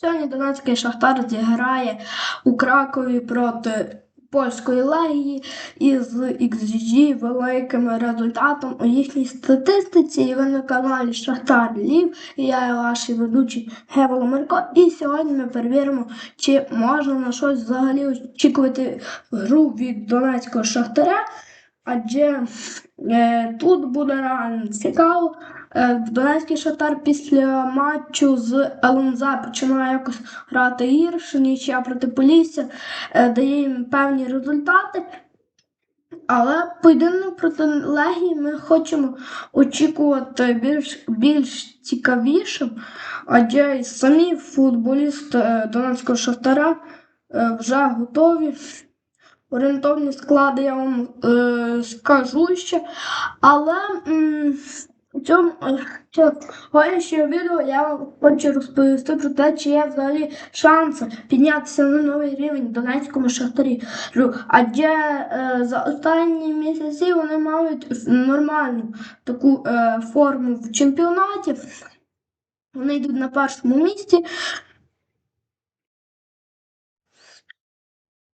Сьогодні Донецький Шахтар зіграє у Кракові проти польської легії із XG великим результатом у їхній статистиці. І ви на каналі Шахтар Львів. І я ваш ведучий Гево Марко. І сьогодні ми перевіримо, чи можна на щось взагалі очікувати гру від Донецького Шахтаря. Адже е, тут буде реально цікаво. Е, Донецький Шахтар після матчу з ЛНЗ починає якось грати гірше, нічия проти Полісся, е, дає їм певні результати. Але поєдинок проти Легії ми хочемо очікувати більш, більш цікавішим, адже самі футболісти е, Донецького Шахтаря е, вже готові. Орієнтовні склади я вам е, скажу ще. Але м, у цьому е, сьогоднішнього відео я вам хочу розповісти про те, чи є взагалі шанси піднятися на новий рівень в Донецькому шахтарі. Адже е, за останні місяці вони мають нормальну таку е, форму в чемпіонаті. Вони йдуть на першому місці.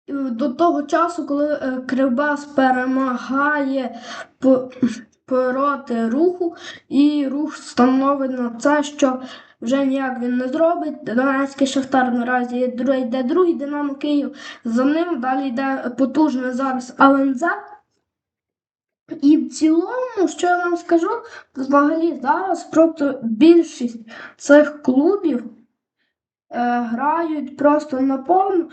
До того часу, коли е, Кривбас перемагає по- проти руху, і рух становить на це, що вже ніяк він не зробить. Донецький Шахтар наразі йде другий Динамо Київ. За ним далі йде потужний зараз АЛНЗ. І в цілому, що я вам скажу, взагалі зараз просто більшість цих клубів е, грають просто на повну.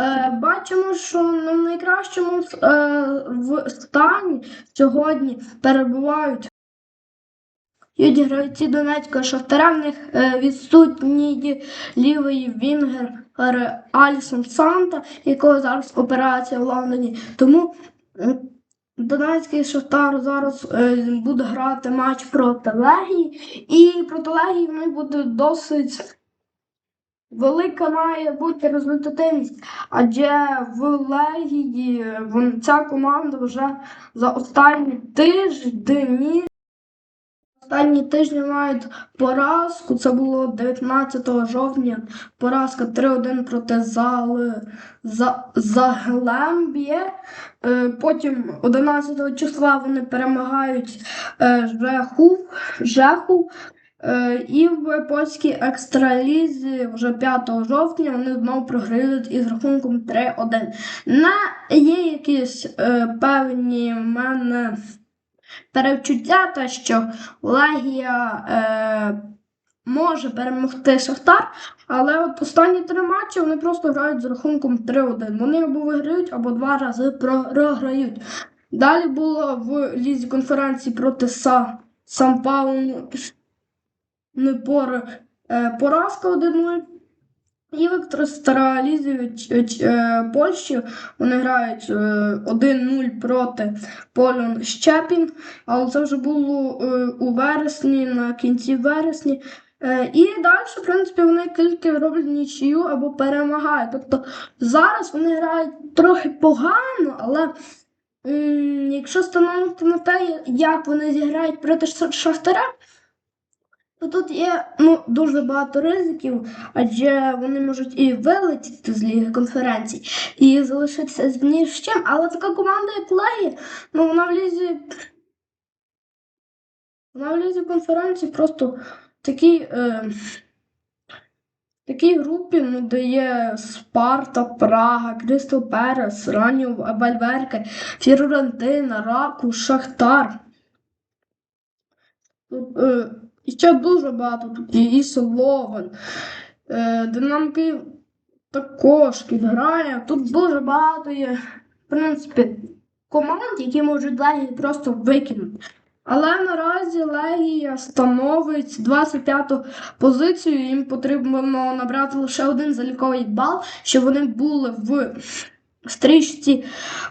Е, бачимо, що на найкращому е, в стані сьогодні перебувають гравці Донецького Шахтаря. В них е, відсутній лівий вінгер Алісон Санта, якого зараз операція в Лондоні. Тому Донецький Шахтар зараз е, буде грати матч проти Легії, і проти Легії в них буде досить. Велика має бути результативність, адже в Легії ця команда вже за останні тижні, останні тижні мають поразку. Це було 19 жовтня. Поразка 3-1 проти Зали за, Заглемб'є. Е, Потім 11 числа вони перемагають е, Жеху, Жеху. Е, І в польській екстралізі вже 5 жовтня вони знову програють із рахунком 3-1. На є якісь е, певні в мене перевчуття, те, що Легія е, може перемогти Шахтар, але от останні три матчі вони просто грають з рахунком 3-1. Вони або виграють, або два рази програють. Далі було в лізі конференції проти Са, Сан-Паулу не пор, е, поразка 1-0. І в Старалізі е, Польщі вони грають е, 1-0 проти Полон Щепін, але це вже було е, у вересні, на кінці вересні. Е, І далі, в принципі, вони тільки роблять нічию або перемагають. Тобто зараз вони грають трохи погано, але якщо становити на те, як вони зіграють проти Шахтаря, то тут є ну, дуже багато ризиків, адже вони можуть і вилетіти з ліги конференцій, і залишитися з ні з чим. Але така команда, як Легі, ну вона в лізі. Вона в лізі конференції просто такій, е, такій групі, ну, де Спарта, Прага, Крістал Перес, Ранів, Вальверке, Фіорентина, Раку, Шахтар. Е, і ще дуже багато тут є і Словен. Динамо Київ також підграє. Тут дуже багато є, в принципі, команд, які можуть Легії просто викинути. Але наразі Легія становить 25-ту позицію. Їм потрібно набрати лише один заліковий бал, щоб вони були в стрічці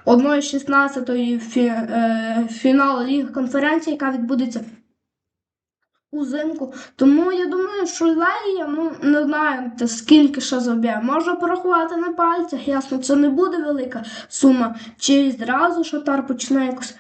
1-16 фі, е, фіналу Ліги конференції, яка відбудеться узимку. Тому я думаю, що Легія, ну не знаю скільки ще заб'є. Можна порахувати на пальцях, ясно, це не буде велика сума. Чи зразу Шатар почне якось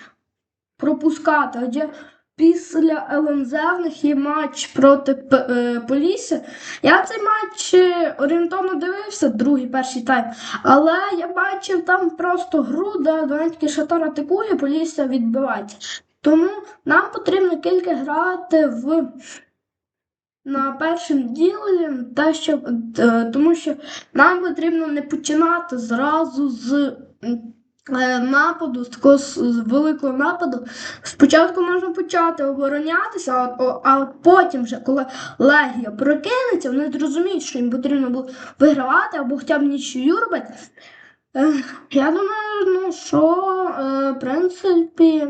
пропускати. Адже після ЛНЗ в них є матч проти е, Полісся. Я цей матч е, орієнтовно дивився, другий перший тайм. Але я бачив там просто гру, де Донецький Шатар атакує, Полісся відбивається. Тому нам потрібно тільки грати в на першим ділі, те, що, е, тому що нам потрібно не починати зразу з е, нападу, з такого великого нападу. Спочатку можна почати оборонятися, а, о- а потім, вже, коли легія прокинеться, вони зрозуміють, що їм потрібно було вигравати або хоча б нічию робити. Я думаю, ну що, е, в принципі,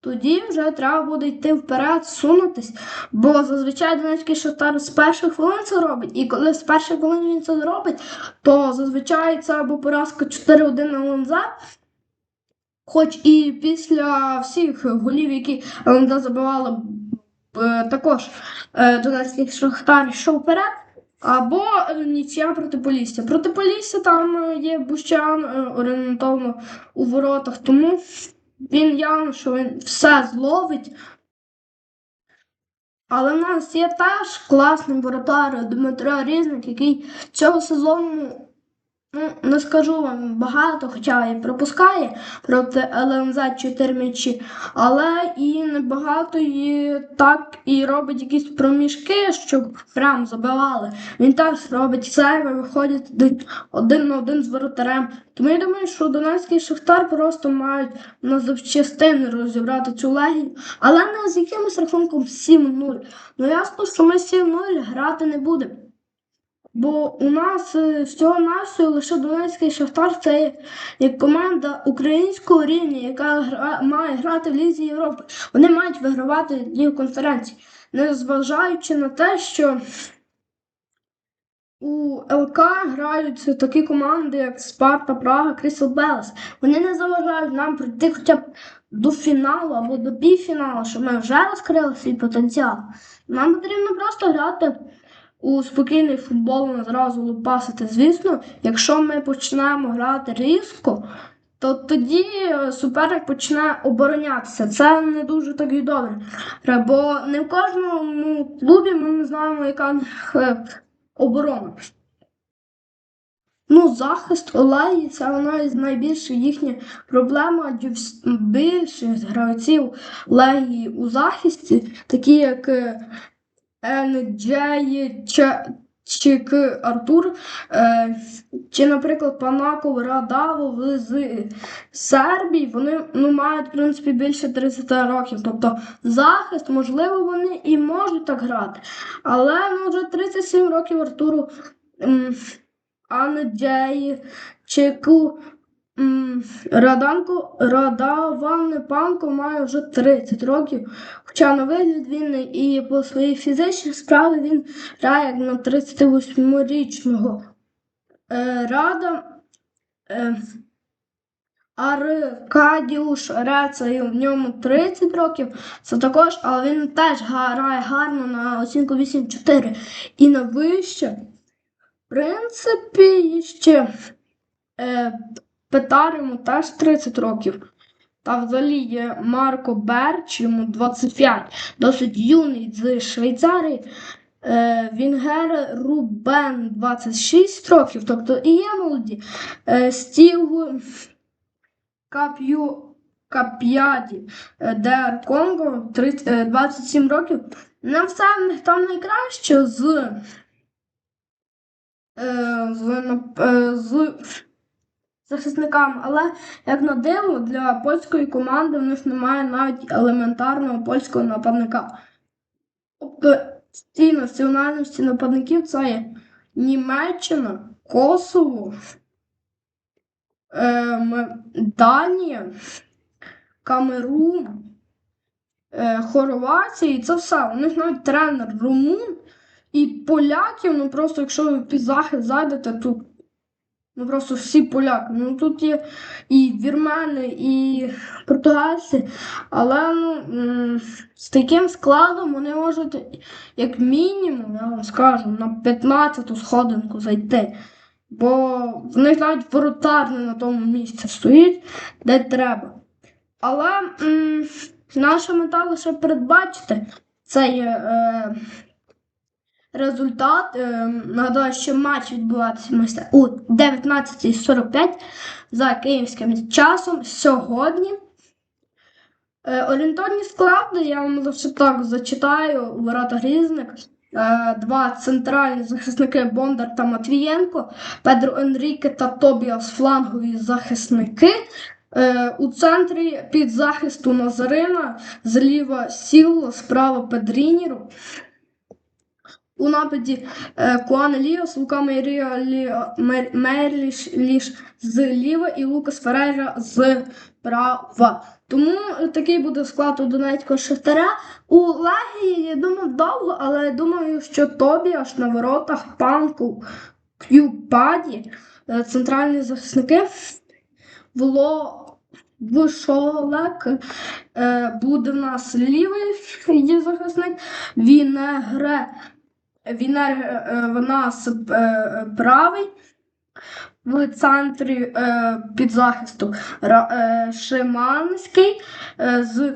тоді вже треба буде йти вперед, сунутись. Бо зазвичай Донецький Шахтар з перших хвилин це робить. І коли з перших хвилин він це зробить, то зазвичай це або поразка 4-1 на ЛНЗ. Хоч і після всіх голів, які ЛНЗ забивали, е, також е, Донецький Шахтар йшов вперед. Або нічия проти Полісся. Проти Полісся там є Бущан е, орієнтовно у воротах, тому він явно, що він все зловить. Але в нас є теж класний воротар Дмитро Різник, який цього сезону, ну, не скажу вам багато, хоча і пропускає проти ЛНЗ 4 м'ячі, але і небагато і так і робить якісь проміжки, щоб прям забивали. Він теж робить сейви, виходить один- один на один з воротарем. Тому я думаю, що Донецький Шахтар просто мають на запчастини розібрати цю легію, але не з якимось рахунком 7-0. Ну ясно, що ми 7-0 грати не будемо. Бо у нас е, всього навсього лише Донецький Шахтар це як команда українського рівня, яка гра, має грати в Лізі Європи. Вони мають вигравати Лігу конференцій, незважаючи на те, що у ЛК грають такі команди, як Спарта, Прага, Крісел Белес. Вони не заважають нам прийти хоча б до фіналу або до півфіналу, щоб ми вже розкрили свій потенціал. Нам потрібно просто грати у спокійний футбол, не зразу лупасити. Звісно, якщо ми почнемо грати різко, то тоді е, суперник почне оборонятися. Це не дуже так і добре. Бо не в кожному клубі ми не знаємо, яка е, оборона. Ну, захист Олеї це одна із найбільших адже вс- більшість гравців Легії у захисті, такі як е, Чик Артур, е, чи, наприклад, Панаков Радавов з Сербії, вони ну, мають, в принципі, більше 30 років. Тобто захист, можливо, вони і можуть так грати. Але ну, вже 37 років Артуру м, Раданко, Радаван Панко має вже 30 років. Хоча на вигляд він і по своїй фізичній справі він грає як на 38-річного. Е, Рада е, Аркадіуш Реца, і в ньому 30 років. Це також, але він теж грає гарно на оцінку 8-4 і на вище. В принципі, ще Петар йому теж 30 років. Та взагалі є Марко Берч, йому 25, досить юний з Швейцарії. Е, Вінгер Рубен 26 років, тобто і є молоді. Е, Стів Кап'ю Кап'яді Дер Конго 30, е, 27 років. Не все в них там найкраще з, е, з, е, з захисниками, але як на диво, для польської команди в них немає навіть елементарного польського нападника. Тобто ці національності нападників це є Німеччина, Косово, ем, Данія, Камерун, е, Хорватія, і це все. У них навіть тренер румун і поляків, ну просто якщо ви під захист зайдете, тут ну просто всі поляки. Ну тут є і вірмени, і португальці, але ну, з таким складом вони можуть, як мінімум, я вам скажу, на 15-ту сходинку зайти. Бо в них навіть воротар не на тому місці стоїть, де треба. Але Наша мета лише передбачити цей е, результат. Е, нагадаю, що матч відбуватиметься у 19.45 за київським часом сьогодні. Е, орієнтовні склади я вам лише так зачитаю у воротах різник. Е, два центральні захисники Бондар та Матвієнко, Педро Енріке та Тобіас флангові захисники. Е, у центрі під захисту Назарина, зліва Сіло, справа Педрініру. У нападі е, Куан Ліос, Лука Мерліш ліж зліва і Лукас Ферейра зправа. Тому е, такий буде склад у Донецького Шахтаря. У Легії, я думав, довго, але я думаю, що Тобі аж на воротах панку К'юпаді, е, центральні захисники, Вло Вишолек, буде в нас лівий захисник, Вінегре, Вінегре е, в нас е, правий. В центрі е, під захисту е, Шиманський, е, з,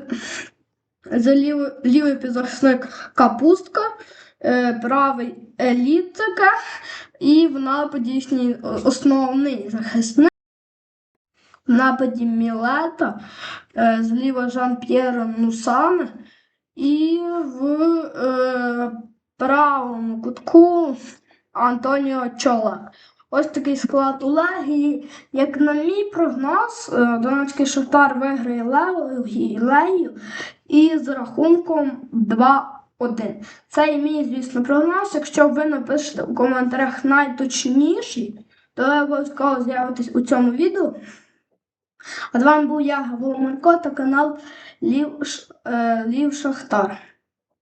з лівий, лівий підзахисник Капустка, е, правий Елітика і в нападі їхній основний захисник. В нападі Мілета, е, зліва Жан-П'єро Нусане і в е, правому кутку Антоніо Чола. Ось такий склад у Легії. Як на мій прогноз, е, Донецький Шахтар виграє Легію і з рахунком 2-1. Це і мій, звісно, прогноз. Якщо ви напишете у коментарях найточніший, то ви обов'язково з'явитесь у цьому відео. А з вами був я, Марко та канал Лів, е, Лів Шахтар.